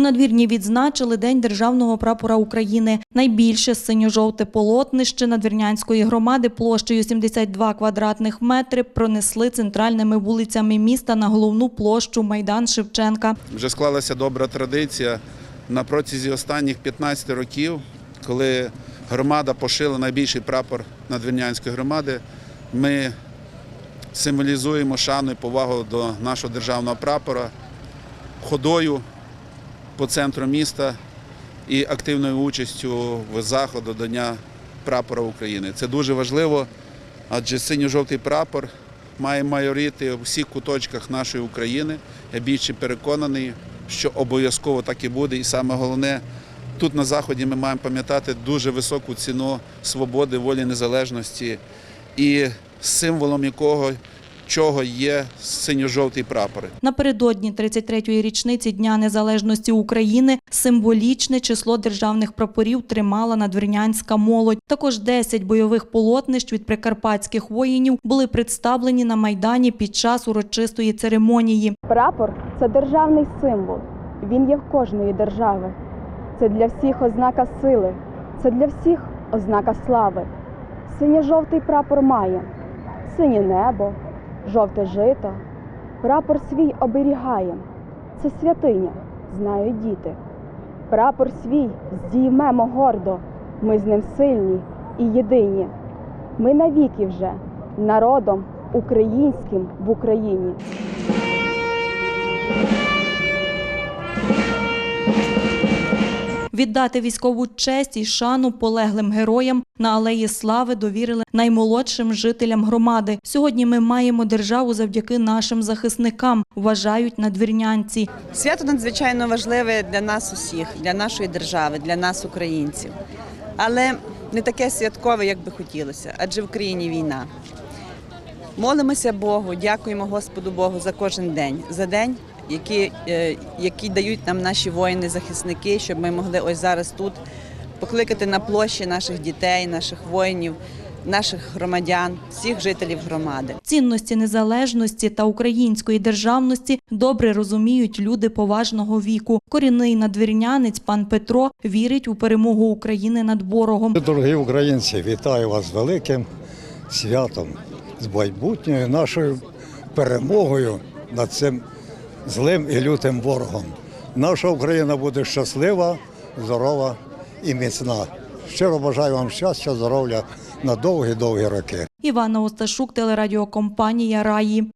надвірні відзначили День державного прапора України. Найбільше синьо-жовте полотнище надвірнянської громади площею 72 квадратних метри пронесли центральними вулицями міста на головну площу Майдан Шевченка. Вже склалася добра традиція на протязі останніх 15 років, коли громада пошила найбільший прапор надвірнянської громади. Ми символізуємо шану і повагу до нашого державного прапора ходою по центру міста і активною участю в заходу до Дня прапора України. Це дуже важливо, адже синьо-жовтий прапор має майорити у всіх куточках нашої України. Я більше переконаний, що обов'язково так і буде. І саме головне, тут на Заході ми маємо пам'ятати дуже високу ціну свободи, волі, незалежності і символом якого чого є синьо-жовтий прапор. Напередодні 33-ї річниці Дня Незалежності України символічне число державних прапорів тримала надвірнянська молодь. Також 10 бойових полотнищ від прикарпатських воїнів були представлені на Майдані під час урочистої церемонії. Прапор це державний символ. Він є в кожної держави. Це для всіх ознака сили, це для всіх ознака слави. Синьо-жовтий прапор має синє небо, жовте жито. Прапор свій оберігає. Це святиня, знають діти. Прапор свій здіймемо гордо. Ми з ним сильні і єдині. Ми навіки вже народом українським в Україні. Віддати військову честь і шану полеглим героям на алеї слави довірили наймолодшим жителям громади. Сьогодні ми маємо державу завдяки нашим захисникам, вважають надвірнянці. Свято надзвичайно важливе для нас усіх, для нашої держави, для нас, українців. Але не таке святкове, як би хотілося, адже в країні війна. Молимося Богу, дякуємо Господу Богу за кожен день, за день, який, е, який дають нам наші воїни-захисники, щоб ми могли ось зараз тут покликати на площі наших дітей, наших воїнів, наших громадян, всіх жителів громади. Цінності незалежності та української державності добре розуміють люди поважного віку. Корінний надвірнянець пан Петро вірить у перемогу України над ворогом. Дорогі українці, вітаю вас з великим святом, з майбутньою нашою перемогою над цим злим і лютим ворогом. Наша Україна буде щаслива, здорова і міцна. Щиро бажаю вам щастя, здоров'я на довгі-довгі роки. Івана Осташук, телерадіокомпанія Раї.